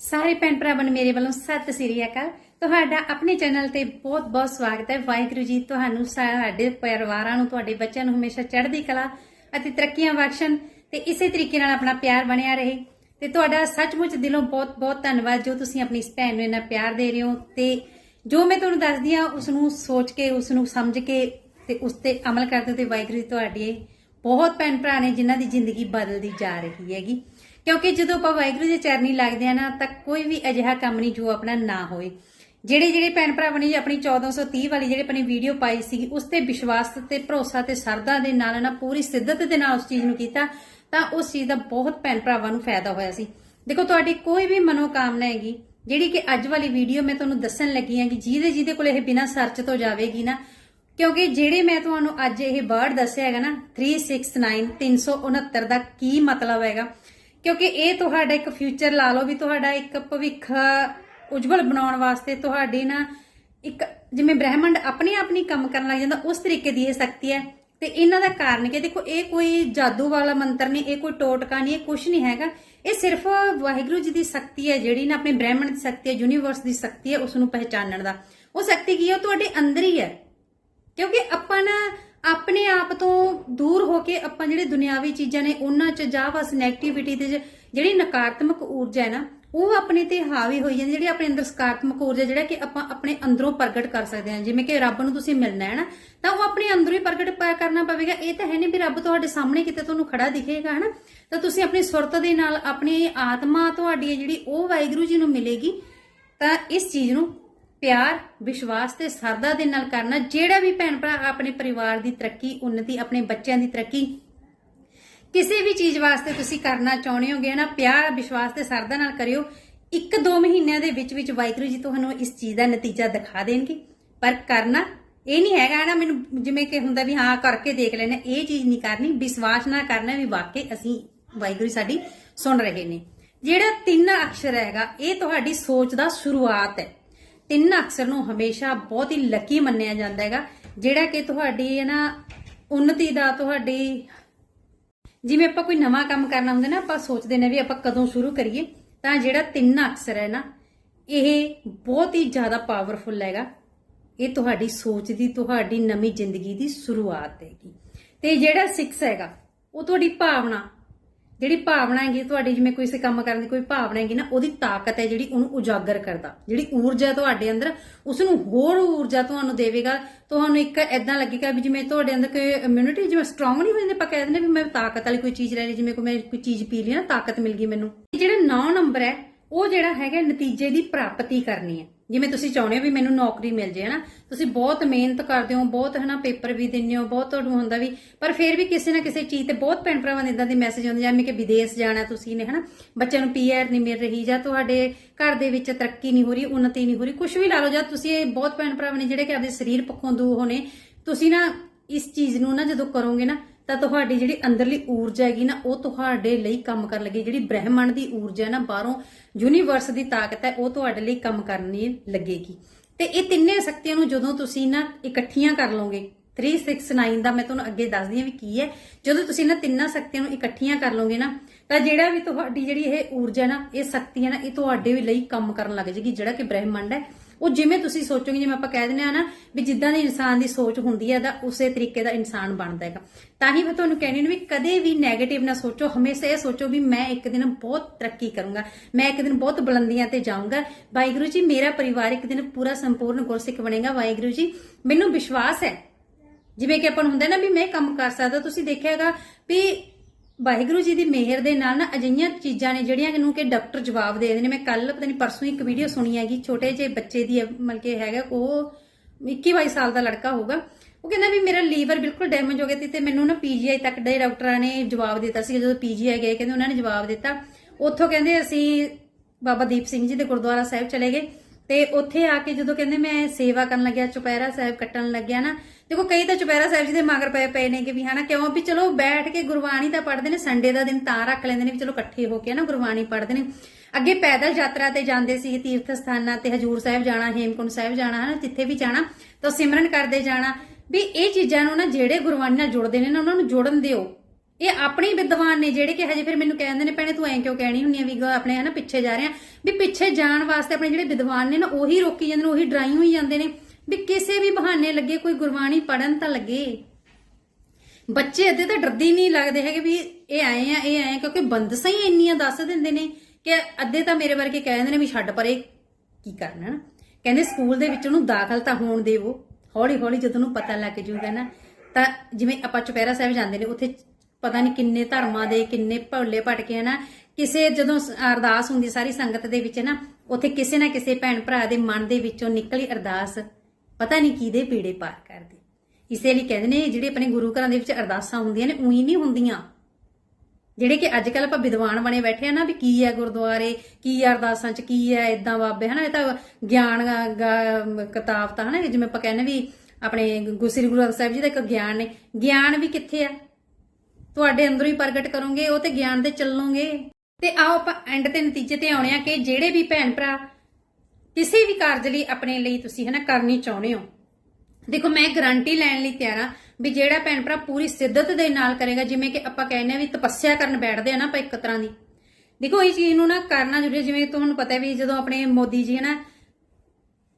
ਸਾਰੇ ਭੈਣ ਭਰਾਵਾਂ ਨੂੰ ਮੇਰੇ ਵੱਲੋਂ ਸਤਿ ਸ੍ਰੀ ਅਕਾਲ। ਤੁਹਾਡਾ ਆਪਣੇ ਚੈਨਲ ਤੇ ਬਹੁਤ-ਬਹੁਤ ਸਵਾਗਤ ਹੈ। ਵਾਹਿਗੁਰੂ ਜੀ ਤੁਹਾਨੂੰ ਸਾਡੇ ਪਰਿਵਾਰਾਂ ਨੂੰ, ਤੁਹਾਡੇ ਬੱਚਿਆਂ ਨੂੰ ਹਮੇਸ਼ਾ ਚੜ੍ਹਦੀ ਕਲਾ ਅਤੇ ਤਰੱਕੀਆਂ ਬਖਸ਼ਣ ਤੇ ਇਸੇ ਤਰੀਕੇ ਨਾਲ ਆਪਣਾ ਪਿਆਰ ਬਣਿਆ ਰਹੇ। ਤੇ ਤੁਹਾਡਾ ਸੱਚਮੁੱਚ ਦਿਲੋਂ ਬਹੁਤ-ਬਹੁਤ ਧੰਨਵਾਦ ਜੋ ਤੁਸੀਂ ਆਪਣੀ ਇਸ ਭੈਣ ਨੂੰ ਇੰਨਾ ਪਿਆਰ ਦੇ ਰਹੇ ਹੋ ਤੇ ਜੋ ਮੈਂ ਤੁਹਾਨੂੰ ਦੱਸਦੀ ਆ ਉਸ ਨੂੰ ਸੋਚ ਕੇ ਉਸ ਨੂੰ ਸਮਝ ਕੇ ਤੇ ਉਸ ਤੇ ਅਮਲ ਕਰਦੇ ਹੋ ਤੇ ਵਾਹਿਗੁਰੂ ਜੀ ਤੁਹਾਡੀ ਬਹੁਤ ਭੈਣ ਭਰਾ ਨੇ ਜਿਨ੍ਹਾਂ ਦੀ ਜ਼ਿੰਦਗੀ ਬਦਲਦੀ ਜਾ ਰਹੀ ਹੈਗੀ। ਕਿਉਂਕਿ ਜਦੋਂ ਆਪਾਂ ਵਾਹਿਗੁਰੂ ਦੇ ਚਰਨੀ ਲੱਗਦੇ ਆ ਨਾ, ਤਾਂ ਕੋਈ ਵੀ ਅਜਿਹਾ ਕੰਮ ਨਹੀਂ ਜੋ ਆਪਣਾ ਨਾ ਹੋਵੇ ਜਿਹੜੇ ਜਿਹੜੇ ਭੈਣ ਭਰਾਵਾਂ ਨੇ ਜੀ ਆਪਣੀ 1430 ਵਾਲੀ ਜਿਹੜੇ ਆਪਣੀ ਵੀਡੀਓ ਪਾਈ ਸੀ ਉਸ ਤੇ ਵਿਸ਼ਵਾਸ ਤੇ ਭਰੋਸਾ ਤੇ ਸਰਦਾ ਦੇ ਨਾਲ ਨਾ ਪੂਰੀ ਸਿੱਧਤ ਦੇ ਨਾਲ ਉਸ ਚੀਜ਼ ਨੂੰ ਕੀਤਾ, ਤਾਂ ਉਸ ਚੀਜ਼ ਦਾ ਬਹੁਤ ਭੈਣ ਭਰਾਵਾਂ ਨੂੰ ਫਾਇਦਾ ਹੋਇਆ ਸੀ। ਦੇਖੋ, ਤੁਹਾਡੀ ਕੋਈ ਵੀ ਮਨੋਕਾਮਨਾ ਹੈਗੀ, ਜਿਹੜੀ ਕਿ ਅੱਜ ਵਾਲੀ ਵੀਡੀਓ ਮੈਂ ਤੁਹਾਨੂੰ ਦੱਸਣ ਲੱਗੀ ਹਾਂ ਕਿ ਜਿਹਦੇ ਜਿਹਦੇ ਕੋਲ ਇਹ ਬਿਨਾਂ ਸਰਚ ਤੋਂ ਜਾਵੇਗੀ ਨਾ, ਕਿਉਂਕਿ ਜਿਹੜੇ ਮੈਂ ਤੁਹਾਨੂੰ ਅੱਜ ਇਹ ਵਰਡ ਦੱਸਿਆ ਹੈਗਾ ਨਾ 369 369 ਦਾ ਕੀ ਮਤਲਬ ਹੈਗਾ ਕਿਉਂਕਿ ਇਹ ਤੁਹਾਡਾ ਇੱਕ ਫਿਊਚਰ ਲਾ ਲਓ ਵੀ ਤੁਹਾਡਾ ਇੱਕ ਭਵਿੱਖ ਉਜਵਲ ਬਣਾਉਣ ਵਾਸਤੇ ਤੁਹਾਡੀ ਨਾ ਇੱਕ ਜਿਵੇਂ ਬ੍ਰਹਿਮੰਡ ਆਪਣੇ ਆਪ ਨਹੀਂ ਕੰਮ ਕਰਨ ਲੱਗ ਜਾਂਦਾ, ਉਸ ਤਰੀਕੇ ਦੀ ਇਹ ਸ਼ਕਤੀ ਹੈ। ਤੇ ਇਹਨਾਂ ਦਾ ਕਾਰਨ ਕਿ ਦੇਖੋ, ਇਹ ਕੋਈ ਜਾਦੂ ਵਾਲਾ ਮੰਤਰ ਨਹੀਂ, ਇਹ ਕੋਈ ਟੋਟਕਾ ਨਹੀਂ, ਇਹ ਕੁਝ ਨਹੀਂ ਹੈਗਾ। ਇਹ ਸਿਰਫ ਵਾਹਿਗੁਰੂ ਜੀ ਦੀ ਸ਼ਕਤੀ ਹੈ ਜਿਹੜੀ ਨਾ, ਆਪਣੇ ਬ੍ਰਹਿਮੰਡ ਦੀ ਸ਼ਕਤੀ ਹੈ ਯੂਨੀਵਰਸ ਦੀ ਸ਼ਕਤੀ ਹੈ ਉਸ ਨੂੰ ਪਹਿਚਾਨਣ ਦਾ। ਉਹ ਸ਼ਕਤੀ ਕੀ ਹੈ? ਉਹ ਤੁਹਾਡੇ ਅੰਦਰ ਹੀ ਹੈ। ਕਿਉਂਕਿ ਆਪਾਂ ਨਾ ਆਪਣੇ ਆਪ ਤੋਂ ਦੂਰ ਹੋ ਕੇ ਆਪਾਂ ਜਿਹੜੇ ਦੁਨਿਆਵੀ ਚੀਜ਼ਾਂ ਨੇ ਉਹਨਾਂ 'ਚ ਜਾ ਬਸ ਨੈਗੇਟਿਵਿਟੀ ਤੇ ਜਿਹੜੀ ਨਕਾਰਾਤਮਕ ਊਰਜਾ ਹੈ ਨਾ, ਉਹ ਆਪਣੇ ਤੇ ਹਾਵੀ ਹੋਈ ਜਾਂਦੀ ਜਿਹੜੀ ਆਪਣੇ ਅੰਦਰ ਸਕਾਰਾਤਮਕ ਊਰਜਾ ਜਿਹੜਾ ਕਿ ਆਪਾਂ ਆਪਣੇ ਅੰਦਰੋਂ ਪ੍ਰਗਟ ਕਰ ਸਕਦੇ ਹਾਂ। ਜਿਵੇਂ ਕਿ ਰੱਬ ਨੂੰ ਤੁਸੀਂ ਮਿਲਣਾ ਹੈ ਨਾ, ਤਾਂ ਉਹ ਆਪਣੇ ਅੰਦਰੋਂ ਹੀ ਪ੍ਰਗਟ ਕਰਨਾ ਪਵੇਗਾ। ਇਹ ਤਾਂ ਹੈ ਨਹੀਂ ਵੀ ਰੱਬ ਤੁਹਾਡੇ ਸਾਹਮਣੇ ਕਿਤੇ ਤੁਹਾਨੂੰ ਖੜਾ ਦਿਖੇਗਾ ਹਨਾ ਤਾਂ ਤੁਸੀਂ ਆਪਣੀ ਸੁਰਤ ਦੇ ਨਾਲ ਆਪਣੀ ਆਤਮਾ ਤੁਹਾਡੀ ਜਿਹੜੀ ਉਹ ਵਾਹਿਗੁਰੂ ਜੀ ਨੂੰ ਮਿਲੇਗੀ, ਤਾਂ ਇਸ ਚੀਜ਼ ਨੂੰ ਪਿਆਰ, ਵਿਸ਼ਵਾਸ ਤੇ ਸਰਦਾ ਦੇ ਨਾਲ ਕਰਨਾ, ਜਿਹੜਾ ਵੀ ਭੈਣ ਭਰਾ ਆਪਣੇ ਪਰਿਵਾਰ ਦੀ ਤਰੱਕੀ ਉન્નਤੀ ਆਪਣੇ ਬੱਚਿਆਂ ਦੀ ਤਰੱਕੀ। ਕਿਸੇ ਵੀ ਚੀਜ਼ ਵਾਸਤੇ ਤੁਸੀਂ ਕਰਨਾ ਚਾਹੁੰਦੇ ਹੋਗੇ ਨਾ ਪਿਆਰ, ਵਿਸ਼ਵਾਸ ਤੇ ਸਰਦਾ ਨਾਲ ਕਰਿਓ। ਇੱਕ ਦੋ ਮਹੀਨਿਆਂ ਦੇ ਵਿੱਚ ਵਿੱਚ ਵਾਹਿਗੁਰੂ ਜੀ ਤੁਹਾਨੂੰ ਇਸ ਚੀਜ਼ ਦਾ ਨਤੀਜਾ ਦਿਖਾ ਦੇਣਗੇ। ਪਰ ਕਰਨਾ ਇਹ ਨਹੀਂ ਹੈਗਾ ਨਾ ਮੈਨੂੰ ਜਿਵੇਂ ਕਿ ਹੁੰਦਾ ਵੀ ਹਾਂ, ਕਰਕੇ ਦੇਖ ਲੈਣਾ ਇਹ ਚੀਜ਼ ਨਹੀਂ ਕਰਨੀ। ਵਿਸ਼ਵਾਸ ਨਾਲ ਕਰਨਾ ਵੀ ਵਾਕਈ ਅਸੀਂ ਵਾਹਿਗੁਰੂ ਸਾਡੀ ਸੁਣ ਰਹੇ ਨੇ। ਜਿਹੜਾ ਤਿੰਨ ਅਕਸ਼ਰ ਹੈਗਾ, ਇਹ ਤੁਹਾਡੀ ਸੋਚ ਦਾ ਸ਼ੁਰੂਆਤ ਹੈ। ਤਿੰਨ ਅਕਸਰ ਨੂੰ ਹਮੇਸ਼ਾ ਬਹੁਤ ਹੀ ਲੱਕੀ ਮੰਨਿਆ ਜਾਂਦਾ ਹੈਗਾ, ਜਿਹੜਾ ਕਿ ਤੁਹਾਡੀ ਹੈ ਨਾ ਉન્નਤੀ ਦਾ ਤੁਹਾਡੀ, ਜਿਵੇਂ ਆਪਾਂ ਕੋਈ ਨਵਾਂ ਕੰਮ ਕਰਨਾ ਹੁੰਦਾ ਨਾ, ਆਪਾਂ ਸੋਚਦੇ ਨੇ ਵੀ ਆਪਾਂ ਕਦੋਂ ਸ਼ੁਰੂ ਕਰੀਏ, ਤਾਂ ਜਿਹੜਾ ਤਿੰਨ ਅਕਸਰ ਹੈ ਨਾ, ਇਹ ਬਹੁਤ ਹੀ ਜ਼ਿਆਦਾ ਪਾਵਰਫੁਲ ਹੈਗਾ। ਇਹ ਤੁਹਾਡੀ ਸੋਚ ਦੀ, ਤੁਹਾਡੀ ਨਵੀਂ ਜ਼ਿੰਦਗੀ ਦੀ ਸ਼ੁਰੂਆਤ ਹੈਗੀ। ਤੇ ਜਿਹੜਾ 6 ਹੈਗਾ, ਉਹ ਤੁਹਾਡੀ ਭਾਵਨਾ ਜਿਹੜੀ ਭਾਵਨਾ ਹੈਗੀ ਤੁਹਾਡੀ, ਜਿਵੇਂ ਕੋਈ ਸੇ ਕੰਮ ਕਰਨ ਦੀ ਕੋਈ ਭਾਵਨਾ ਹੈਗੀ ਨਾ, ਉਹਦੀ ਤਾਕਤ ਹੈ ਜਿਹੜੀ ਉਹਨੂੰ ਉਜਾਗਰ ਕਰਦਾ। ਜਿਹੜੀ ਊਰਜਾ ਤੁਹਾਡੇ ਅੰਦਰ ਉਸ ਨੂੰ ਹੋਰ ਊਰਜਾ ਤੁਹਾਨੂੰ ਦੇਵੇਗਾ। ਤੁਹਾਨੂੰ ਇੱਕ ਐਦਾਂ ਲੱਗੇਗਾ ਵੀ ਜਿਵੇਂ ਤੁਹਾਡੇ ਅੰਦਰ ਕੋਈ ਇਮਿਊਨਿਟੀ ਜਿਵੇਂ ਸਟਰੋਂਗ ਨਹੀਂ ਹੋ ਜਾਂਦੀ ਆਪਾਂ ਕਹਿ ਦਿੰਦੇ ਵੀ ਮੈਂ ਤਾਕਤ ਵਾਲੀ ਕੋਈ ਚੀਜ਼ ਲੈ ਲਈ, ਜਿਵੇਂ ਕੋਈ ਮੈਂ ਕੋਈ ਚੀਜ਼ ਪੀ ਲਈ ਨਾ, ਤਾਕਤ ਮਿਲ ਗਈ ਮੈਨੂੰ। ਜਿਹੜਾ 9 ਨੰਬਰ ਹੈ, ਉਹ ਜਿਹੜਾ ਹੈਗਾ ਨਤੀਜੇ ਦੀ ਪ੍ਰਾਪਤੀ ਕਰਨੀ ਹੈ। ਜਿਵੇਂ ਤੁਸੀਂ ਚਾਹੁੰਦੇ ਹੋ ਵੀ ਮੈਨੂੰ ਨੌਕਰੀ ਮਿਲ ਜੇ, ਹਨਾ? ਤੁਸੀਂ ਬਹੁਤ ਮਿਹਨਤ ਕਰਦੇ ਹੋ, ਬਹੁਤ, ਹਨਾ, ਪੇਪਰ ਵੀ ਦਿੰਦੇ ਹੋ, ਬਹੁਤ ਤੁਹਾਨੂੰ ਹੁੰਦਾ ਵੀ, ਪਰ ਫਿਰ ਵੀ ਕਿਸੇ ਨਾ ਕਿਸੇ ਚੀਜ਼ ਤੇ ਬਹੁਤ ਭੈਣ ਭਰਾਵਾਂ ਦੇ ਇਦਾਂ ਦੇ ਮੈਸੇਜ ਆਉਂਦੇ ਜਿਵੇਂ ਕਿ ਵਿਦੇਸ਼ ਜਾਣਾ ਤੁਸੀਂ ਨੇ, ਹਨਾ? ਬੱਚਿਆਂ ਨੂੰ ਪੀਆਰ ਨਹੀਂ ਮਿਲ ਰਹੀ ਜਾਂ ਤੁਹਾਡੇ ਘਰ ਦੇ ਵਿੱਚ ਤਰੱਕੀ ਨਹੀਂ ਹੋ ਰਹੀ ਉન્નਤੀ ਨਹੀਂ ਹੋ ਰਹੀ ਕੁਝ ਵੀ ਲਾ ਲਓ, ਜਾਂ ਤੁਸੀਂ ਇਹ ਬਹੁਤ ਭੈਣ ਭਰਾਵਾਂ ਨੇ ਜਿਹੜੇ ਕਿ ਆਪਦੇ ਸਰੀਰ ਪੱਖੋਂ ਦੂਰ ਹੋਣੇ, ਤੁਸੀਂ ਨਾ ਇਸ ਚੀਜ਼ ਨੂੰ ਨਾ ਜਦੋਂ ਕਰੋਗੇ ਨਾ ਤਾਂ ਤੁਹਾਡੀ ਜਿਹੜੀ ਅੰਦਰਲੀ ਊਰਜਾ ਹੈਗੀ ਨਾ, ਉਹ ਤੁਹਾਡੇ ਲਈ ਕੰਮ ਕਰਨ ਲੱਗੀ। ਜਿਹੜੀ ਬ੍ਰਹਿਮੰਡ ਦੀ ਊਰਜਾ ਹੈ ਨਾ, ਬਾਹਰੋਂ ਯੂਨੀਵਰਸ ਦੀ ਤਾਕਤ ਹੈ, ਉਹ ਤੁਹਾਡੇ ਲਈ ਕੰਮ ਕਰਨੀ ਲੱਗੇਗੀ। ਤੇ ਇਹ ਤਿੰਨੇ ਸ਼ਕਤੀਆਂ ਨੂੰ ਜਦੋਂ ਤੁਸੀਂ ਨਾ ਇਕੱਠੀਆਂ ਕਰ ਲਓਗੇ 369 ਦਾ ਮੈਂ ਤੁਹਾਨੂੰ ਅੱਗੇ ਦੱਸਦੀ ਹਾਂ ਵੀ ਕੀ ਹੈ। ਜਦੋਂ ਤੁਸੀਂ ਇਹਨਾਂ ਤਿੰਨਾਂ ਸ਼ਕਤੀਆਂ ਨੂੰ ਇਕੱਠੀਆਂ ਕਰ ਲਓਗੇ ਨਾ, ਤਾਂ ਜਿਹੜਾ ਵੀ ਤੁਹਾਡੀ ਜਿਹੜੀ ਇਹ ਊਰਜਾ ਨਾ, ਇਹ ਸ਼ਕਤੀ ਨਾ, ਇਹ ਤੁਹਾਡੇ ਲਈ ਕੰਮ ਕਰਨ ਲੱਗ ਜਾਏਗੀ, ਜਿਹੜਾ ਕਿ ਬ੍ਰਹਿਮੰਡ ਹੈ। ਉਹ ਜਿਵੇਂ ਤੁਸੀਂ ਸੋਚੋਗੇ, ਜਿਵੇਂ ਆਪਾਂ ਕਹਿ ਦਿੰਦੇ ਆ ਨਾ ਵੀ ਜਿੱਦਾਂ ਦੀ ਇਨਸਾਨ ਦੀ ਸੋਚ ਹੁੰਦੀ ਹੈ ਦਾ ਉਸੇ ਤਰੀਕੇ ਦਾ ਇਨਸਾਨ ਬਣਦਾ ਹੈਗਾ। ਤਾਂ ਹੀ ਮੈਂ ਤੁਹਾਨੂੰ ਕਹਿੰਦੀ ਹਾਂ ਵੀ ਕਦੇ ਵੀ 네ਗੇਟਿਵ ਨਾ ਸੋਚੋ, ਹਮੇਸ਼ਾ ਇਹ ਸੋਚੋ ਵੀ ਮੈਂ ਇੱਕ ਦਿਨ ਬਹੁਤ ਤਰੱਕੀ ਕਰੂੰਗਾ, ਮੈਂ ਇੱਕ ਦਿਨ ਬਹੁਤ ਬੁਲੰਦੀਆਂ ਤੇ ਜਾਊਂਗਾ। ਵਾਹਿਗੁਰੂ ਜੀ, ਮੇਰਾ ਪਰਿਵਾਰ ਇੱਕ ਦਿਨ ਪੂਰਾ ਸੰਪੂਰਨ ਗੁਰਸਿੱਖ ਬਣੇਗਾ, ਵਾਹਿਗੁਰੂ ਜੀ। ਮੈਨੂੰ ਵਿਸ਼ਵਾਸ ਹੈ। ਜਿਵੇਂ ਕਿ ਆਪਾਂ ਨੂੰ ਹੁੰਦਾ ਨਾ ਵੀ ਮੈਂ ਕੰਮ ਕਰ ਸਕਦਾ, ਤੁਸੀਂ ਦੇਖਿਆਗਾ ਵੀ ਵਾਹਿਗੁਰੂ ਜੀ ਦੀ ਮਿਹਰ ਦੇ ਨਾਲ ਨਾ ਅਜਿਹੀਆਂ ਚੀਜ਼ਾਂ ਨੇ ਜਿਹੜੀਆਂ ਨੂੰ ਕਿ ਡਾਕਟਰ ਜਵਾਬ ਦੇ ਦਿੰਦੇ ਨੇ। ਮੈਂ ਕੱਲ ਪਤਾ ਨਹੀਂ ਪਰਸੋਂ ਇੱਕ ਵੀਡੀਓ ਸੁਣੀ ਹੈਗੀ, ਛੋਟੇ ਜਿਹੇ ਬੱਚੇ ਦੀ ਮਤਲਬ ਕਿ ਹੈਗਾ ਉਹ 21 ਸਾਲ ਦਾ ਲੜਕਾ ਹੋਊਗਾ। ਉਹ ਕਹਿੰਦਾ ਵੀ ਮੇਰਾ ਲੀਵਰ ਬਿਲਕੁਲ ਡੈਮੇਜ ਹੋ ਗਿਆ ਸੀ ਤੇ ਮੈਨੂੰ ਨਾ ਪੀਜੀਆਈ ਤੱਕ ਦੇ ਡਾਕਟਰਾਂ ਨੇ ਜਵਾਬ ਦਿੱਤਾ ਸੀ। ਜਦੋਂ ਪੀਜੀਆਈ ਗਏ, ਕਹਿੰਦੇ ਉਹਨਾਂ ਨੇ ਜਵਾਬ ਦਿੱਤਾ। ਉੱਥੋਂ ਕਹਿੰਦੇ ਅਸੀਂ ਬਾਬਾ ਦੀਪ ਸਿੰਘ ਜੀ ਦੇ ਗੁਰਦੁਆਰਾ ਸਾਹਿਬ ਚਲੇ ਗਏ ਤੇ ਉੱਥੇ ਆ ਕੇ ਜਦੋਂ ਕਹਿੰਦੇ ਮੈਂ ਸੇਵਾ ਕਰਨ ਲੱਗਿਆ, ਚੁਪਹਿਰਾ ਸਾਹਿਬ ਕੱਟਣ ਲੱਗਿਆ ਨਾ ਦੇਖੋ, ਕਈ ਤਾਂ ਚੁਪਹਿਰਾ ਸਾਹਿਬ ਜੀ ਦੇ ਮਗਰ ਪਏ ਪਏ ਨੇ ਕਿ ਵੀ, ਹਨਾ, ਕਿਉਂ? ਵੀ ਚਲੋ, ਬੈਠ ਕੇ ਗੁਰਬਾਣੀ ਤਾਂ ਪੜ੍ਹਦੇ ਨੇ, ਸੰਡੇ ਦਾ ਦਿਨ ਤਾਂ ਰੱਖ ਲੈਂਦੇ ਨੇ, ਵੀ ਚਲੋ ਇਕੱਠੇ ਹੋ ਕੇ ਨਾ ਗੁਰਬਾਣੀ ਪੜ੍ਹਦੇ ਨੇ। ਅੱਗੇ ਪੈਦਲ ਯਾਤਰਾ ਤੇ ਜਾਂਦੇ ਸੀ ਤੀਰਥ ਸਥਾਨਾਂ ਤੇ ਹਜੂਰ ਸਾਹਿਬ ਜਾਣਾ, ਹੇਮਕੁੰਟ ਸਾਹਿਬ ਜਾਣਾ, ਹਨਾ, ਜਿੱਥੇ ਵੀ ਜਾਣਾ, ਤਾਂ ਸਿਮਰਨ ਕਰਦੇ ਜਾਣਾ। ਵੀ ਇਹ ਚੀਜ਼ਾਂ ਨੂੰ ਨਾ, ਜਿਹੜੇ ਗੁਰਬਾਣੀ ਨਾਲ ਜੁੜਦੇ ਨੇ ਨਾ, ਉਹਨਾਂ ਨੂੰ ਜੁੜਨ ਦਿਓ। ਇਹ ਆਪਣੇ ਵਿਦਵਾਨ ਨੇ, ਜਿਹੜੇ ਕਿ ਹਜੇ ਫਿਰ ਮੈਨੂੰ ਕਹਿੰਦੇ ਨੇ, ਭੈਣੇ ਤੂੰ ਐਂ ਕਿਉਂ ਕਹਿਣੀ ਹੁੰਨੀ ਆ ਵੀ ਆਪਣੇ, ਹਨਾ, ਪਿੱਛੇ ਜਾ ਰਹੇ ਆ। ਵੀ ਪਿੱਛੇ ਜਾਣ ਵਾਸਤੇ ਆਪਣੇ ਜਿਹੜੇ ਵਿਦਵਾਨ ਨੇ ਨਾ, ਉਹੀ ਰੋਕੀ ਜਾਂਦੇ ਨੇ, ਉਹੀ ਡਰਾਈ ਹੋਈ ਜਾਂਦੇ ਨੇ। ਵੀ ਕਿਸੇ ਵੀ ਬਹਾਨੇ ਲੱਗੇ ਕੋਈ ਗੁਰਬਾਣੀ ਪੜਨ ਤਾਂ ਲੱਗੇ। ਬੱਚੇ ਅੱਧੇ ਤਾਂ ਡਰਦੇ ਨਹੀਂ ਲੱਗਦੇ ਹੈਗੇ ਵੀ ਇਹ ਆਏ ਆ ਇਹ ਆਏ ਆ, ਕਿਉਂਕਿ ਬੰਦਸਾਂ ਹੀ ਇੰਨੀਆਂ ਦੱਸ ਦਿੰਦੇ ਨੇ ਕਿ ਅੱਧੇ ਤਾਂ ਮੇਰੇ ਵਰਗੇ ਕਹਿ ਦਿੰਦੇ ਨੇ ਵੀ ਛੱਡ ਪਰੇ ਕੀ ਕਰਨਾ ਨਾ ਕਹਿੰਦੇ ਸਕੂਲ ਦੇ ਵਿੱਚ ਉਹਨੂੰ ਦਾਖਲ ਤਾਂ ਹੋਣ ਦੇਵੋ। ਹੌਲੀ ਹੌਲੀ ਜਦੋਂ ਉਹਨੂੰ ਪਤਾ ਲੱਗ ਜੂਗਾ ਨਾ ਤਾਂ ਜਿਵੇਂ ਆਪਾਂ ਚੁਪਹਿਰਾ ਸਾਹਿਬ ਜਾਂਦੇ ਨੇ ਉੱਥੇ ਪਤਾ ਨਹੀਂ ਕਿੰਨੇ ਧਰਮਾਂ ਦੇ ਕਿੰਨੇ ਭੋਲੇ ਭਟਕੇ ਨਾ ਕਿਸੇ ਜਦੋਂ ਅਰਦਾਸ ਹੁੰਦੀ ਸਾਰੀ ਸੰਗਤ ਦੇ ਵਿੱਚ ਨਾ ਉੱਥੇ ਕਿਸੇ ਨਾ ਕਿਸੇ ਭੈਣ ਭਰਾ ਦੇ ਮਨ ਦੇ ਵਿੱਚੋਂ ਨਿਕਲੀ ਅਰਦਾਸ। ਪਤਾ ਨਹੀਂ ਕਿਹਦੇ ਪੀੜੇ ਪਾਰ ਕਰਦੇ। ਇਸੇ ਲਈ ਕਹਿੰਦੇ ਨੇ, ਜਿਹੜੇ ਆਪਣੇ ਗੁਰੂ ਘਰਾਂ ਦੇ ਵਿੱਚ ਅਰਦਾਸਾਂ ਹੁੰਦੀਆਂ ਨੇ, ਉਹੀ ਨਹੀਂ ਹੁੰਦੀਆਂ। ਜਿਹੜੇ ਕਿ ਅੱਜ ਕੱਲ ਆਪਾਂ ਵਿਦਵਾਨ ਬਣੇ ਬੈਠੇ ਆ ਨਾ ਵੀ ਕੀ ਹੈ ਗੁਰਦੁਆਰੇ, ਕੀ ਹੈ ਅਰਦਾਸਾਂ ਚ, ਕੀ ਹੈ ਇਦਾਂ ਬਾਬੇ, ਹਨਾ, ਇਹ ਤਾਂ ਗਿਆਨ ਕਿਤਾਬ ਤਾਂ, ਹਨਾ, ਜਿਵੇਂ ਆਪਾਂ ਕਹਿੰਦੇ ਵੀ ਆਪਣੇ ਗੁਰੂ ਸ੍ਰੀ ਗੁਰੂ ਗ੍ਰੰਥ ਸਾਹਿਬ ਜੀ ਦਾ ਇੱਕ ਗਿਆਨ ਨੇ। ਗਿਆਨ ਵੀ ਕਿੱਥੇ ਆ ਤੁਹਾਡੇ ਅੰਦਰੋਂ ਹੀ ਪ੍ਰਗਟ ਕਰੋਗੇ, ਉਹ ਤੇ ਗਿਆਨ ਤੇ ਚੱਲੋਗੇ। ਤੇ ਆਓ ਆਪਾਂ ਐਂਡ ਤੇ ਨਤੀਜੇ ਤੇ ਆਉਣੇ ਆ ਕਿ ਜਿਹੜੇ ਵੀ ਭੈਣ ਭਰਾ ਕਿਸੇ ਵੀ ਕਾਰਜ ਲਈ ਆਪਣੇ ਲਈ ਤੁਸੀਂ ਹਨਾ ਕਰਨੀ ਚਾਹੁੰਦੇ ਹੋ। ਦੇਖੋ, ਮੈਂ ਗਾਰੰਟੀ ਲੈਣ ਲਈ ਤਿਆਰ ਆ ਵੀ ਜਿਹੜਾ ਭੈਣ ਭਰਾ ਪੂਰੀ ਸਿੱਧਤ ਦੇ ਨਾਲ ਕਰੇਗਾ, ਜਿਵੇਂ ਕਿ ਆਪਾਂ ਕਹਿੰਦੇ ਆ ਵੀ ਤਪੱਸਿਆ ਕਰਨ ਬੈਠਦੇ ਆ ਨਾ ਆਪਾਂ ਇੱਕ ਤਰ੍ਹਾਂ ਦੀ। ਦੇਖੋ, ਇਹ ਚੀਜ਼ ਨੂੰ ਨਾ ਕਰਨਾ ਜ਼ਰੂਰੀ ਜਿਵੇਂ ਤੁਹਾਨੂੰ ਪਤਾ ਹੈ ਵੀ ਜਦੋਂ ਆਪਣੇ ਮੋਦੀ ਜੀ ਹਨਾ,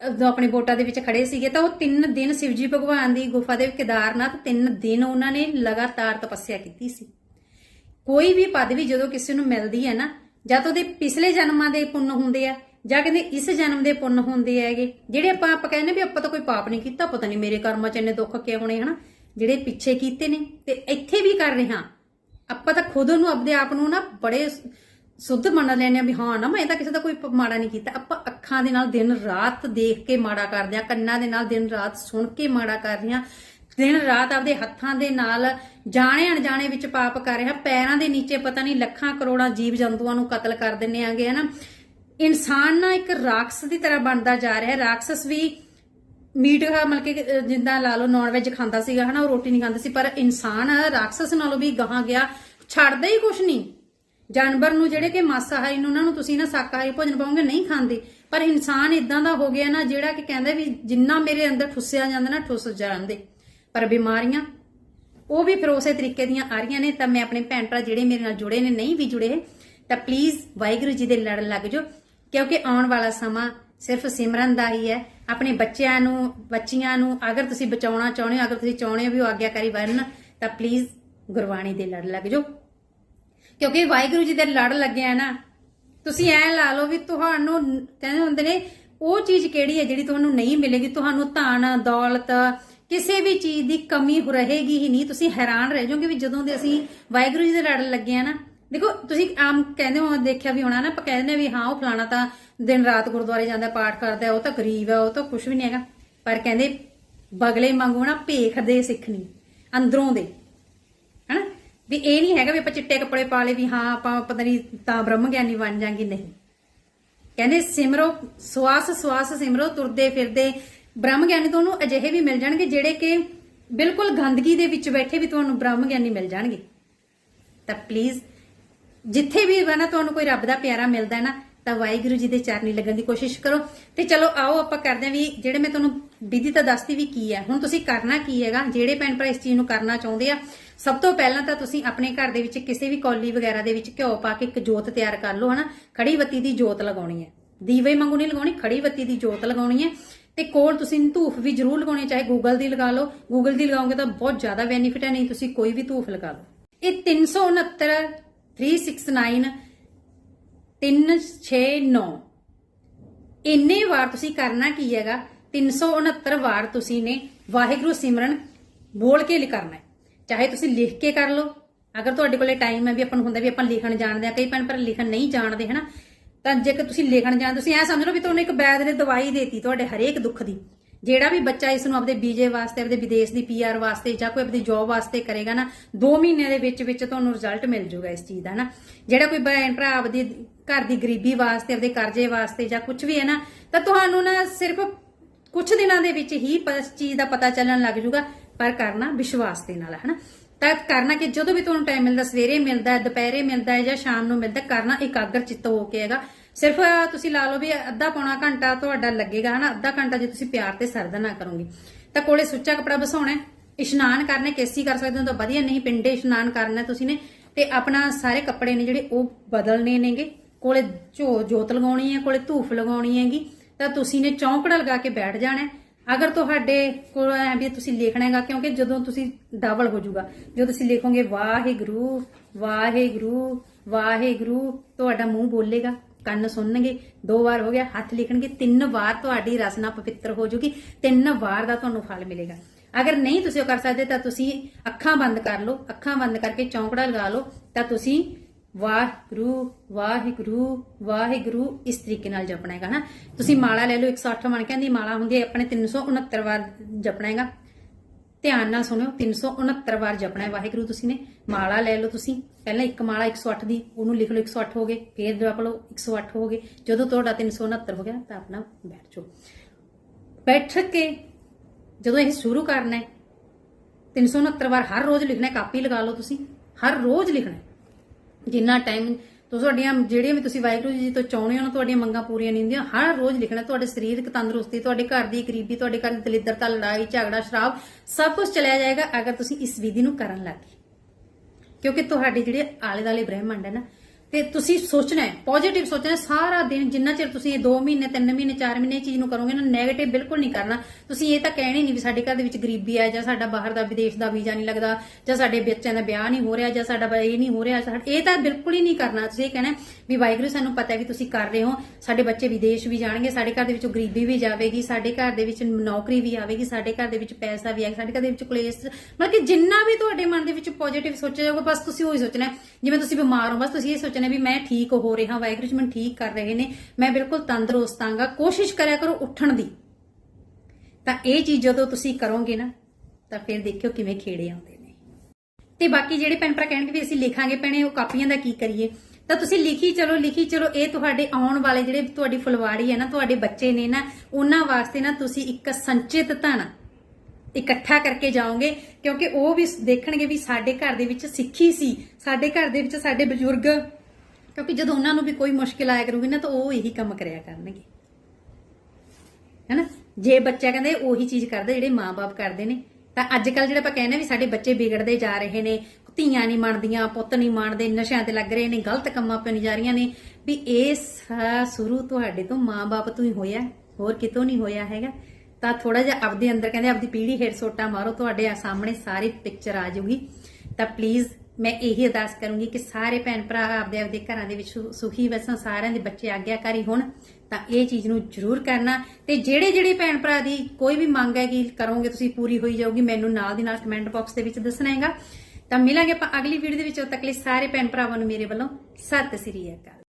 ਜਦੋਂ ਆਪਣੇ ਵੋਟਾਂ ਦੇ ਵਿੱਚ ਖੜੇ ਸੀਗੇ, ਤਾਂ ਉਹ ਤਿੰਨ ਦਿਨ ਸ਼ਿਵਜੀ ਭਗਵਾਨ ਦੀ ਗੁਫਾ ਦੇ ਕੇਦਾਰਨਾਥ ਤਿੰਨ ਦਿਨ ਉਹਨਾਂ ਨੇ ਲਗਾਤਾਰ ਤਪੱਸਿਆ ਕੀਤੀ ਸੀ। ਕੋਈ ਵੀ ਪਦਵੀ ਜਦੋਂ ਕਿਸੇ ਨੂੰ ਮਿਲਦੀ ਹੈ ਨਾ, ਜਾਂ ਤਾਂ ਉਹਦੇ ਪਿਛਲੇ ਜਨਮਾਂ ਦੇ ਪੁੰਨ ਹੁੰਦੇ ਆ ਜਾਂ ਕਹਿੰਦੇ, ਇਸ ਜਨਮ ਦੇ ਪੁੰਨ ਹੁੰਦੇ ਹੈਗੇ। ਜਿਹੜੇ ਆਪਾਂ ਆਪਾਂ ਕਹਿੰਦੇ ਵੀ ਆਪਾਂ ਤਾਂ ਕੋਈ ਪਾਪ ਨਹੀਂ ਕੀਤਾ, ਪਤਾ ਨਹੀਂ ਮੇਰੇ ਕਰਮਾਂ 'ਚ ਇੰਨੇ ਦੁੱਖ ਕਿਉਂ ਹੋਣੇ ਹਨਾ? ਜਿਹੜੇ ਪਿੱਛੇ ਕੀਤੇ ਨੇ, ਤੇ ਇੱਥੇ ਵੀ ਕਰ ਰਹੇ ਹਾਂ। ਆਪਾਂ ਤਾਂ ਖੁਦ ਨੂੰ ਆਪਦੇ ਆਪ ਨੂੰ ਨਾ ਬੜੇ ਸੁੱਧ ਮੰਨ ਲੈਂਦੇ ਆ ਵੀ ਹਾਂ, ਨਾ, ਮੈਂ ਤਾਂ ਕਿਸੇ ਦਾ ਕੋਈ ਮਾੜਾ ਨਹੀਂ ਕੀਤਾ। ਆਪਾਂ ਅੱਖਾਂ ਦੇ ਨਾਲ ਦਿਨ ਰਾਤ ਦੇਖ ਕੇ ਮਾੜਾ ਕਰਦੇ ਆ ਕੰਨਾਂ ਦੇ ਨਾਲ ਦਿਨ ਰਾਤ ਸੁਣ ਕੇ ਮਾੜਾ ਕਰ ਰਹੇ ਆ ਦਿਨ ਰਾਤ ਆਪਦੇ ਹੱਥਾਂ ਦੇ ਨਾਲ ਜਾਣੇ ਅਣਜਾਣੇ ਵਿੱਚ ਪਾਪ ਕਰ ਰਿਹਾ ਪੈਰਾਂ ਦੇ ਨੀਚੇ ਪਤਾ ਨਹੀਂ ਲੱਖਾਂ ਕਰੋੜਾਂ ਜੀਵ ਜੰਤੂਆਂ ਨੂੰ ਕਤਲ ਕਰ ਦਿੰਨੇ ਆਗੇ ਹਨਾ? ਇਨਸਾਨ ਨਾ ਇੱਕ ਰਾਖਸ ਦੀ ਤਰ੍ਹਾਂ ਬਣਦਾ ਜਾ ਰਿਹਾ ਹੈ। ਰਾਖਸ ਵੀ ਮੀਟ ਮਤਲਬ ਕਿ ਅਹ, ਜਿੱਦਾਂ ਲਾ ਲਓ ਨਾਨ ਵੈਜ ਖਾਂਦਾ ਸੀਗਾ ਹਨਾ ਉਹ ਰੋਟੀ ਨਹੀਂ ਖਾਂਦਾ ਸੀ। ਪਰ ਇਨਸਾਨ ਰਾਖਸ ਨਾਲੋਂ ਵੀ ਗਾਹਾਂ ਗਿਆ। ਛੱਡਦਾ ਹੀ ਕੁਛ ਨਹੀਂ। ਜਾਨਵਰ ਨੂੰ ਜਿਹੜੇ ਕਿ ਮਾਸਾਹਾਰੀ ਨੂੰ ਉਹਨਾਂ ਨੂੰ ਤੁਸੀਂ ਨਾ ਸ਼ਾਕਾਹਾਰੀ ਭੋਜਨ ਪਾਉਂਗੇ ਨਹੀਂ ਖਾਂਦੇ। ਪਰ ਇਨਸਾਨ ਇਦਾਂ ਦਾ ਹੋ ਗਿਆ ਨਾ ਜਿਹੜਾ ਕਿ ਕਹਿੰਦਾ ਵੀ ਜਿੰਨਾ ਮੇਰੇ ਅੰਦਰ ਠੁੱਸਿਆ ਜਾਂਦਾ ਨਾ ਠੁੱਸ ਜਾਂਦੇ। ਪਰ ਬਿਮਾਰੀਆਂ ਉਹ ਵੀ ਫਿਰ ਉਸੇ ਤਰੀਕੇ ਦੀਆਂ ਆ ਰਹੀਆਂ ਨੇ। ਤਾਂ ਮੈਂ ਆਪਣੇ ਭੈਣ ਭਰਾ ਜਿਹੜੇ ਮੇਰੇ ਨਾਲ ਜੁੜੇ ਨੇ ਨਹੀਂ ਵੀ ਜੁੜੇ ਤਾਂ ਪਲੀਜ਼ ਵਾਹਿਗੁਰੂ ਜੀ ਦੇ ਲੜਨ ਲੱਗ ਜਾਓ। ਕਿਉਂਕਿ ਆਉਣ ਵਾਲਾ ਸਮਾਂ ਸਿਰਫ ਸਿਮਰਨ ਦਾ ਹੀ ਹੈ। ਆਪਣੇ ਬੱਚਿਆਂ ਨੂੰ, ਬੱਚੀਆਂ ਨੂੰ, ਅਗਰ ਤੁਸੀਂ ਬਚਾਉਣਾ ਚਾਹੁੰਦੇ ਹੋ, ਅਗਰ ਤੁਸੀਂ ਚਾਹੁੰਦੇ ਹੋ ਵੀ ਉਹ ਆਗਿਆਕਾਰੀ ਬਣਨ, ਤਾਂ ਪਲੀਜ਼ ਗੁਰਬਾਣੀ ਦੇ ਲੜ ਲੱਗ ਜਾਓ। ਕਿਉਂਕਿ ਵਾਹਿਗੁਰੂ ਜੀ ਦੇ ਲੜ ਲੱਗਿਆ ਨਾ, ਤੁਸੀਂ ਐ ਲਾ ਲਓ ਵੀ ਤੁਹਾਨੂੰ ਕਹਿੰਦੇ ਹੁੰਦੇ ਨੇ, ਉਹ ਚੀਜ਼ ਕਿਹੜੀ ਹੈ ਜਿਹੜੀ ਤੁਹਾਨੂੰ ਨਹੀਂ ਮਿਲੇਗੀ? ਤੁਹਾਨੂੰ ਧਨ, ਦੌਲਤ, ਕਿਸੇ ਵੀ ਚੀਜ਼ ਦੀ ਕਮੀ ਰਹੇਗੀ ਹੀ ਨਹੀਂ। ਤੁਸੀਂ ਹੈਰਾਨ ਰਹਿ ਜਾਓਗੇ ਵੀ ਜਦੋਂ ਦੇ ਅਸੀਂ ਵਾਹਿਗੁਰੂ ਜੀ ਦੇ ਲੜ ਲੱਗੇ ਆ ਨਾ ਦੇਖੋ, ਤੁਸੀਂ ਆਮ ਕਹਿੰਦੇ ਹੋ ਦੇਖਿਆ ਵੀ ਹੋਣਾ ਨਾ, ਆਪਾਂ ਕਹਿੰਦੇ ਨੇ ਵੀ ਹਾਂ, ਉਹ ਫਲਾਣਾ ਤਾਂ ਦਿਨ ਰਾਤ ਗੁਰਦੁਆਰੇ ਜਾਂਦਾ, ਪਾਠ ਕਰਦਾ, ਉਹ ਤਾਂ ਗਰੀਬ ਹੈ ਉਹ ਤਾਂ ਕੁਝ ਵੀ ਨਹੀਂ ਹੈਗਾ। ਪਰ ਕਹਿੰਦੇ, ਬਗਲੇ ਵਾਂਗੂ ਨਾ ਭੇਖ ਦੇ ਸਿੱਖਣੀ ਅੰਦਰੋਂ ਦੇ। ਹਨਾ? ਵੀ ਇਹ ਨਹੀਂ ਹੈਗਾ ਵੀ ਆਪਾਂ ਚਿੱਟੇ ਕੱਪੜੇ ਪਾ ਲਏ ਵੀ ਹਾਂ, ਆਪਾਂ ਪਤਾ ਨਹੀਂ ਤਾਂ ਬ੍ਰਹਮ ਗਿਆਨੀ ਬਣ ਜਾਾਂਗੇ, ਨਹੀਂ। ਕਹਿੰਦੇ, ਸਿਮਰੋ, ਸਵਾਸ ਸਵਾਸ ਸਿਮਰੋ, ਤੁਰਦੇ ਫਿਰਦੇ। ਬ੍ਰਹਮ ਗਿਆਨੀ ਤੁਹਾਨੂੰ ਅਜਿਹੇ ਵੀ ਮਿਲ ਜਾਣਗੇ ਜਿਹੜੇ ਕਿ ਬਿਲਕੁਲ ਗੰਦਗੀ ਦੇ ਵਿੱਚ ਬੈਠੇ ਵੀ ਤੁਹਾਨੂੰ ਬ੍ਰਹਮ ਗਿਆਨੀ ਮਿਲ ਜਾਣਗੇ। ਤਾਂ ਪਲੀਜ਼ ਜਿੱਥੇ ਵੀ ਨਾ ਤੁਹਾਨੂੰ ਕੋਈ ਰੱਬ ਦਾ ਪਿਆਰਾ ਮਿਲਦਾ ਹੈ ਨਾ, ਤਾਂ ਵਾਹਿਗੁਰੂ ਜੀ ਦੇ ਚਰਨੀ ਲੱਗਣ ਦੀ ਕੋਸ਼ਿਸ਼ ਕਰੋ। ਤੇ ਚਲੋ, ਆਓ ਆਪਾਂ ਕਰਦੇ ਹਾਂ ਵੀ ਜਿਹੜੇ ਮੈਂ ਤੁਹਾਨੂੰ ਵਿਧੀ ਤਾਂ ਦੱਸਤੀ ਵੀ ਕੀ ਹੈ। ਹੁਣ ਤੁਸੀਂ ਕਰਨਾ ਕੀ ਹੈਗਾ? ਜਿਹੜੇ ਭੈਣ ਭਰਾ ਇਸ ਚੀਜ਼ ਨੂੰ ਕਰਨਾ ਚਾਹੁੰਦੇ ਆ, ਸਭ ਤੋਂ ਪਹਿਲਾਂ ਤਾਂ ਤੁਸੀਂ ਆਪਣੇ ਘਰ ਦੇ ਵਿੱਚ ਕਿਸੇ ਵੀ ਕੌਲੀ ਵਗੈਰਾ ਦੇ ਵਿੱਚ ਘਿਓ ਪਾ ਕੇ ਇੱਕ ਜੋਤ ਤਿਆਰ ਕਰ ਲਓ, ਹਨਾ? ਖੜੀ ਬੱਤੀ ਦੀ ਜੋਤ ਲਗਾਉਣੀ ਹੈ। ਦੀਵੇ ਵਾਂਗੂ ਨਹੀਂ ਲਗਾਉਣੀ ਖੜੀ ਬੱਤੀ ਦੀ ਜੋਤ ਲਗਾਉਣੀ ਹੈ। ਤੇ ਕੋਲ ਤੁਸੀਂ ਧੂਫ ਵੀ ਜ਼ਰੂਰ ਲਗਾਉਣੀ, ਚਾਹੇ ਗੂਗਲ ਦੀ ਲਗਾ ਲਓ। ਗੂਗਲ ਦੀ ਲਗਾਓਗੇ ਤਾਂ ਬਹੁਤ ਜ਼ਿਆਦਾ ਬੈਨੀਫਿਟ ਹੈ, ਨਹੀਂ ਤੁਸੀਂ ਕੋਈ ਵੀ ਧੂਫ ਲਗਾ ਲਓ। ਇਹ 369 369 369 ਇੰਨੇ ਵਾਰ ਤੁਸੀਂ ਕਰਨਾ ਕੀ ਹੈਗਾ? 369 ਵਾਰ ਤੁਸੀਂ ਨੇ ਵਾਹਿਗੁਰੂ ਸਿਮਰਨ ਬੋਲ ਕੇ ਲਿ ਕਰਨਾ ਹੈ। ਚਾਹੇ ਤੁਸੀਂ ਲਿਖ ਕੇ ਕਰ ਲਓ। ਅਗਰ ਤੁਹਾਡੇ ਕੋਲੇ ਟਾਈਮ ਹੈ ਵੀ ਆਪਾਂ ਨੂੰ ਹੁੰਦਾ ਵੀ ਆਪਾਂ ਲਿਖਣ ਜਾਣਦੇ ਆ ਕਈ ਭੈਣ ਪਰ ਲਿਖਣ ਨਹੀਂ ਜਾਣਦੇ, ਹਨਾ? ਤਾਂ ਜੇਕਰ ਤੁਸੀਂ ਲਿਖਣ ਜਾਣਦੇ ਤੁਸੀਂ ਐ ਸਮਝ ਲਓ ਵੀ ਤੁਹਾਨੂੰ ਇੱਕ ਬੈਦ ਨੇ ਦਵਾਈ ਦੇਤੀ, ਤੁਹਾਡੇ ਹਰੇਕ ਦੁੱਖ ਦੀ। ਜਿਹੜਾ ਵੀ ਬੱਚਾ ਇਸ ਨੂੰ ਆਪਦੇ ਵੀਜ਼ੇ ਵਾਸਤੇ, ਆਪਦੇ ਵਿਦੇਸ਼ ਦੀ ਪੀਆਰ ਵਾਸਤੇ ਜਾਂ ਕੋਈ ਆਪਦੀ ਜੌਬ ਵਾਸਤੇ ਕਰੇਗਾ ਨਾ 2 ਮਹੀਨਿਆਂ ਦੇ ਵਿੱਚ ਵਿੱਚ ਤੁਹਾਨੂੰ ਰਿਜ਼ਲਟ ਮਿਲ ਜਾਊਗਾ ਇਸ ਚੀਜ਼ ਦਾ ਨਾ ਜਿਹੜਾ ਕੋਈ ਭੈਣ ਭਰਾ ਆਪਦੀ ਘਰ ਦੀ ਗਰੀਬੀ ਵਾਸਤੇ, ਆਪਦੇ ਕਰਜ਼ੇ ਵਾਸਤੇ ਜਾਂ ਕੁਝ ਵੀ ਹੈ ਨਾ, ਤਾਂ ਤੁਹਾਨੂੰ ਨਾ ਸਿਰਫ ਕੁਝ ਦਿਨਾਂ ਦੇ ਵਿੱਚ ਹੀ ਇਸ ਚੀਜ਼ ਦਾ ਪਤਾ ਚੱਲਣ ਲੱਗ ਜਾਊਗਾ, ਪਰ ਕਰਨਾ ਵਿਸ਼ਵਾਸ ਦੇ ਨਾਲ, ਹਨਾ? ਤਾਂ ਕਰਨਾ ਕਿ ਜਦੋਂ ਵੀ ਤੁਹਾਨੂੰ ਟਾਈਮ ਮਿਲਦਾ, ਸਵੇਰੇ ਮਿਲਦਾ, ਦੁਪਹਿਰੇ ਮਿਲਦਾ ਜਾਂ ਸ਼ਾਮ ਨੂੰ ਮਿਲਦਾ, ਕਰਨਾ ਇਕਾਗਰ ਚਿੱਤ ਹੋ ਕੇ ਹੈਗਾ। ਸਿਰਫ ਤੁਸੀਂ ਲਾ ਲਓ ਵੀ ਅੱਧਾ ਪੌਣਾ ਘੰਟਾ ਤੁਹਾਡਾ ਲੱਗੇਗਾ, ਹਨਾ? ਅੱਧਾ ਘੰਟਾ ਜੇ ਤੁਸੀਂ ਪਿਆਰ ਤੇ ਸਰਦ ਨਾ ਕਰੋਗੇ। ਤਾਂ ਕੋਲੇ ਸੁੱਚਾ ਕਪੜਾ ਬਸਾਉਣਾ ਇਸ਼ਨਾਨ ਕਰਨਾ ਕੇਸੀ ਕਰ ਸਕਦੇ ਹੋ ਤਾਂ ਵਧੀਆ, ਨਹੀਂ ਪਿੰਡੇ ਇਸ਼ਨਾਨ ਕਰਨਾ ਤੁਸੀਂ ਨੇ। ਤੇ ਆਪਣਾ ਸਾਰੇ ਕੱਪੜੇ ਨੇ ਜਿਹੜੇ ਉਹ ਬਦਲਨੇ ਨੇਗੇ। ਕੋਲੇ ਝੋ ਜੋਤ ਲਗਾਉਣੀ ਹੈ, ਕੋਲੇ ਧੂਫ ਲਗਾਉਣੀ ਹੈਗੀ, ਤਾਂ ਤੁਸੀਂ ਨੇ ਚੌਂਕੜਾ ਲਗਾ ਕੇ ਬੈਠ ਜਾਣਾ ਅਗਰ ਤੁਹਾਡੇ ਕੋਲ ਐ ਵੀ ਤੁਸੀਂ ਲਿਖਣਾ ਹੈਗਾ, ਕਿਉਂਕਿ ਜਦੋਂ ਤੁਸੀਂ ਡਬਲ ਹੋ ਜਾਊਗਾ, ਜਦੋਂ ਤੁਸੀਂ ਲਿਖੋਗੇ, ਵਾਹਿਗੁਰੂ ਵਾਹਿਗੁਰੂ ਵਾਹਿਗੁਰੂ, ਤੁਹਾਡਾ ਮੂੰਹ ਬੋਲੇਗਾ। ਕੰਨ ਸੁਣਨਗੇ, ਦੋ ਵਾਰ ਹੋ ਗਿਆ, ਹੱਥ ਲਿਖਣਗੇ, ਤਿੰਨ ਵਾਰ ਤੁਹਾਡੀ ਰਸਨਾ ਪਵਿੱਤਰ ਹੋ ਜੂਗੀ, ਤਿੰਨ ਵਾਰ ਦਾ ਤੁਹਾਨੂੰ ਫਲ ਮਿਲੇਗਾ। ਅਗਰ ਨਹੀਂ ਤੁਸੀਂ ਉਹ ਕਰ ਸਕਦੇ, ਤਾਂ ਤੁਸੀਂ ਅੱਖਾਂ ਬੰਦ ਕਰ ਲਓ, ਅੱਖਾਂ ਬੰਦ ਕਰਕੇ ਚੌਂਕੜਾ ਲਗਾ ਲਓ, ਤਾਂ ਤੁਸੀਂ ਵਾਹਿਗੁਰੂ ਵਾਹਿਗੁਰੂ ਵਾਹਿਗੁਰੂ ਇਸ ਤਰੀਕੇ ਨਾਲ ਜਪਣਾ ਹੈਗਾ ਨਾ ਤੁਸੀਂ ਮਾਲਾ ਲੈ ਲਓ 108 ਮਣਕਿਆਂ ਦੀ ਮਾਲਾ ਹੁੰਦੀ ਹੈ, ਆਪਣੇ 369 ਵਾਰ ਜਪਣਾ ਹੈਗਾ। ਧਿਆਨ ਨਾਲ ਸੁਣਿਓ 369 ਵਾਰ ਜਪਣਾ ਹੈ ਵਾਹਿਗੁਰੂ ਤੁਸੀਂ ਨੇ। ਮਾਲਾ ਲੈ ਲਓ ਤੁਸੀਂ। ਪਹਿਲਾਂ ਇੱਕ ਮਾਲਾ 108 ਦੀ, ਉਹਨੂੰ ਲਿਖ ਲਓ 108 ਹੋ ਗਏ, ਫੇਰ ਜਪ ਲਓ 108 ਹੋ ਗਏ। ਜਦੋਂ ਤੁਹਾਡਾ 369 ਹੋ ਗਿਆ, ਤਾਂ ਆਪਣਾ ਬੈਠ ਜਾਓ। ਬੈਠ ਕੇ ਜਦੋਂ ਇਹ ਸ਼ੁਰੂ ਕਰਨਾ ਹੈ 369 ਵਾਰ ਹਰ ਰੋਜ਼ ਲਿਖਣਾ ਕਾਪੀ ਲਗਾ ਲਓ ਤੁਸੀਂ। ਹਰ ਰੋਜ਼ ਲਿਖਣਾ ਜਿੰਨਾ ਟਾਈਮ ਤੁਹਾਡੀਆਂ ਜਿਹੜੀਆਂ ਵੀ ਤੁਸੀਂ ਵਾਹਿਗੁਰੂ ਜੀ ਤੋਂ ਚਾਹੁੰਦੇ ਹੋ ਨਾ, ਤੁਹਾਡੀਆਂ ਮੰਗਾਂ ਪੂਰੀਆਂ ਨਹੀਂ ਹੁੰਦੀਆਂ। ਹਰ ਰੋਜ਼ ਲਿਖਣਾ, ਤੁਹਾਡੇ ਸਰੀਰਕ ਤੰਦਰੁਸਤੀ, ਤੁਹਾਡੇ ਘਰ ਦੀ ਗਰੀਬੀ, ਤੁਹਾਡੇ ਘਰ ਦੀ ਦਲਿੱਦਰਤਾ, ਲੜਾਈ, ਝਗੜਾ, ਸ਼ਰਾਬ, ਸਭ ਕੁਝ ਚਲਿਆ ਜਾਏਗਾ ਅਗਰ ਤੁਸੀਂ ਇਸ ਵਿਧੀ ਨੂੰ ਕਰਨ ਲੱਗੇ ਕਿਉਂਕਿ ਤੁਹਾਡੇ ਜਿਹੜੇ ਆਲੇ ਦਾਲੇ ਬ੍ਰਹਿਮੰਡ ਹੈ ਨਾ ਤੇ ਤੁਸੀਂ ਸੋਚਣਾ ਹੈ ਪੋਜ਼ਿਟਿਵ ਸੋਚਣਾ ਸਾਰਾ ਦਿਨ ਜਿੰਨਾ ਚਿਰ ਤੁਸੀਂ ਇਹ 2 ਮਹੀਨੇ 3 ਮਹੀਨੇ 4 ਮਹੀਨੇ ਇਹ ਚੀਜ਼ ਨੂੰ ਕਰੋਗੇ ਨਾ 네ਗੇਟਿਵ ਬਿਲਕੁਲ ਨਹੀਂ ਕਰਨਾ। ਤੁਸੀਂ ਇਹ ਤਾਂ ਕਹਿਣੀ ਨਹੀਂ ਵੀ ਸਾਡੇ ਘਰ ਦੇ ਵਿੱਚ ਗਰੀਬੀ ਹੈ ਜਾਂ ਸਾਡਾ ਬਾਹਰ ਦਾ ਵਿਦੇਸ਼ ਦਾ ਵੀਜ਼ਾ ਨਹੀਂ ਲੱਗਦਾ ਜਾਂ ਸਾਡੇ ਬੱਚਿਆਂ ਦਾ ਵਿਆਹ ਨਹੀਂ ਹੋ ਰਿਹਾ ਜਾਂ ਸਾਡਾ ਇਹ ਨਹੀਂ ਹੋ ਰਿਹਾ ਇਹ ਤਾਂ ਬਿਲਕੁਲ ਹੀ ਨਹੀਂ ਕਰਨਾ। ਤੁਸੀਂ ਇਹ ਕਹਿਣਾ ਵੀ ਵਾਹਿਗੁਰੂ, ਸਾਨੂੰ ਪਤਾ ਹੈ ਵੀ ਤੁਸੀਂ ਕਰ ਰਹੇ ਹੋ। ਸਾਡੇ ਬੱਚੇ ਵਿਦੇਸ਼ ਵੀ ਜਾਣਗੇ, ਸਾਡੇ ਘਰ ਦੇ ਵਿੱਚੋਂ ਗਰੀਬੀ ਵੀ ਜਾਵੇਗੀ, ਸਾਡੇ ਘਰ ਦੇ ਵਿੱਚ ਨੌਕਰੀ ਵੀ ਆਵੇਗੀ, ਸਾਡੇ ਘਰ ਦੇ ਵਿੱਚ ਪੈਸਾ ਵੀ ਆਏਗਾ ਸਾਡੇ ਘਰ ਦੇ ਵਿੱਚ ਕਲੇਸ਼ ਮਤਲਬ ਕਿ ਜਿੰਨਾ ਵੀ ਤੁਹਾਡੇ ਮਨ ਦੇ ਵਿੱਚ ਪੋਜ਼ਿਟਿਵ ਸੋਚਿਆ ਜਾਊਗਾ, ਬਸ ਤੁਸੀਂ ਉਹੀ ਸੋਚਣਾ ਜਿਵੇਂ ਤੁਸੀਂ ਬਿਮਾਰ ਹੋ, ਬਸ ਤੁਸੀਂ ਇਹ ਸੋਚਣਾ ਵੀ ਮੈਂ ਠੀਕ ਹੋ ਰਿਹਾ, ਵਾਹਿਗੁਰੂ ਜੀ ਮੈਨੂੰ ਠੀਕ ਕਰ ਰਹੇ ਨੇ, ਮੈਂ ਬਿਲਕੁਲ ਤੰਦਰੁਸਤ ਆਂਗਾ ਕੋਸ਼ਿਸ਼ ਕਰਿਆ ਕਰੋ ਉੱਠਣ ਦੀ। ਤਾਂ ਇਹ ਚੀਜ਼ ਜਦੋਂ ਤੁਸੀਂ ਕਰੋਗੇ ਨਾ, ਤਾਂ ਫਿਰ ਦੇਖਿਓ ਕਿਵੇਂ ਖੇੜੇ ਆਉਂਦੇ ਨੇ। ਤੇ ਬਾਕੀ ਜਿਹੜੇ ਭੈਣ ਭਰਾ ਕਹਿਣਗੇ ਵੀ ਅਸੀਂ ਲਿਖਾਂਗੇ ਭੈਣੇ, ਉਹ ਕਾਪੀਆਂ ਦਾ ਕੀ ਕਰੀਏ? ਤਾਂ ਤੁਸੀਂ ਲਿਖੀ ਚਲੋ ਲਿਖੀ ਚਲੋ, ਇਹ ਤੁਹਾਡੇ ਆਉਣ ਵਾਲੇ ਜਿਹੜੇ ਤੁਹਾਡੀ ਫੁਲਵਾੜੀ ਹੈ ਨਾ, ਤੁਹਾਡੇ ਬੱਚੇ ਨੇ ਨਾ, ਉਹਨਾਂ ਵਾਸਤੇ ਨਾ ਤੁਸੀਂ ਇੱਕ ਸੰਚਿਤ ਧਨ ਇਕੱਠਾ ਕਰਕੇ ਜਾਓਗੇ, ਕਿਉਂਕਿ ਉਹ ਵੀ ਦੇਖਣਗੇ ਵੀ ਸਾਡੇ ਘਰ ਦੇ ਵਿੱਚ ਸਿੱਖੀ ਸੀ, ਸਾਡੇ ਘਰ ਦੇ ਵਿੱਚ ਸਾਡੇ ਬਜ਼ੁਰਗ ਕਿਉਂਕਿ ਜਦੋਂ ਉਹਨਾਂ ਨੂੰ ਵੀ ਕੋਈ ਮੁਸ਼ਕਿਲ ਆਇਆ ਕਰੂਗੀ ਨਾ, ਤਾਂ ਉਹ ਇਹੀ ਕੰਮ ਕਰਿਆ ਕਰਨਗੇ। ਹੈਨਾ? ਜੇ ਬੱਚਾ ਕਹਿੰਦੇ ਉਹੀ ਚੀਜ਼ ਕਰਦੇ ਜਿਹੜੇ ਮਾਪੇ ਕਰਦੇ ਨੇ, ਤਾਂ ਅੱਜ ਕੱਲ ਜਿਹੜਾ ਆਪਾਂ ਕਹਿੰਦੇ ਵੀ ਸਾਡੇ ਬੱਚੇ ਵਿਗੜਦੇ ਜਾ ਰਹੇ ਨੇ, ਧੀਆਂ ਨਹੀਂ ਮੰਨਦੀਆਂ, ਪੁੱਤ ਨਹੀਂ ਮੰਨਦੇ ਨਸ਼ਿਆਂ ਤੇ ਲੱਗ ਰਹੇ ਨੇ, ਗਲਤ ਕੰਮਾਂ ਪੈ ਜਾ ਰਹੀਆਂ ਨੇ, ਵੀ ਇਹ ਸਾ- ਸ਼ੁਰੂ ਤੁਹਾਡੇ ਤੋਂ ਮਾਪੇ ਤੋਂ ਹੀ ਹੋਇਆ, ਹੋਰ ਕਿਤੋਂ ਨਹੀਂ ਹੋਇਆ ਹੈਗਾ। ਤਾਂ ਥੋੜਾ ਜਿਹਾ ਆਪਦੇ ਅੰਦਰ ਕਹਿੰਦੇ, ਆਪਦੀ ਪੀੜੀ ਹੇਠ ਸੋਟਾ ਮਾਰੋ, ਤੁਹਾਡੇ ਸਾਹਮਣੇ ਸਾਰੀ ਪਿਕਚਰ ਆ ਜਾਊਗੀ। ਤਾਂ ਪਲੀਜ਼ ਮੈਂ ਇਹੀ ਅਰਦਾਸ ਕਰੂੰਗੀ ਕਿ ਸਾਰੇ ਭੈਣ ਭਰਾ ਆਪਦੇ ਆਪਦੇ ਘਰਾਂ ਦੇ ਵਿੱਚ ਸੁਖੀ ਵਸਣ ਸਾਰਿਆਂ ਦੇ ਬੱਚੇ ਆਗਿਆਕਾਰੀ ਹੋਣ, ਤਾਂ ਇਹ ਚੀਜ਼ ਨੂੰ ਜ਼ਰੂਰ ਕਰਨਾ। ਤੇ ਜਿਹੜੇ ਜਿਹੜੇ ਭੈਣ ਭਰਾ ਦੀ ਕੋਈ ਵੀ ਮੰਗ ਹੈਗੀ ਕਰੋਗੇ, ਤੁਸੀਂ ਪੂਰੀ ਹੋਈ ਜਾਊਗੀ, ਮੈਨੂੰ ਨਾਲ ਦੀ ਨਾਲ ਕਮੈਂਟ ਬਾਕਸ ਦੇ ਵਿੱਚ ਦੱਸਣਾ ਹੈਗਾ। ਤਾਂ ਮਿਲਾਂਗੇ ਆਪਾਂ ਅਗਲੀ ਵੀਡੀਓ ਦੇ ਵਿੱਚ। ਉਦੋਂ ਤੱਕ ਲਈ ਸਾਰੇ ਭੈਣ ਭਰਾਵਾਂ ਨੂੰ ਮੇਰੇ ਵੱਲੋਂ ਸਤਿ ਸ੍ਰੀ ਅਕਾਲ।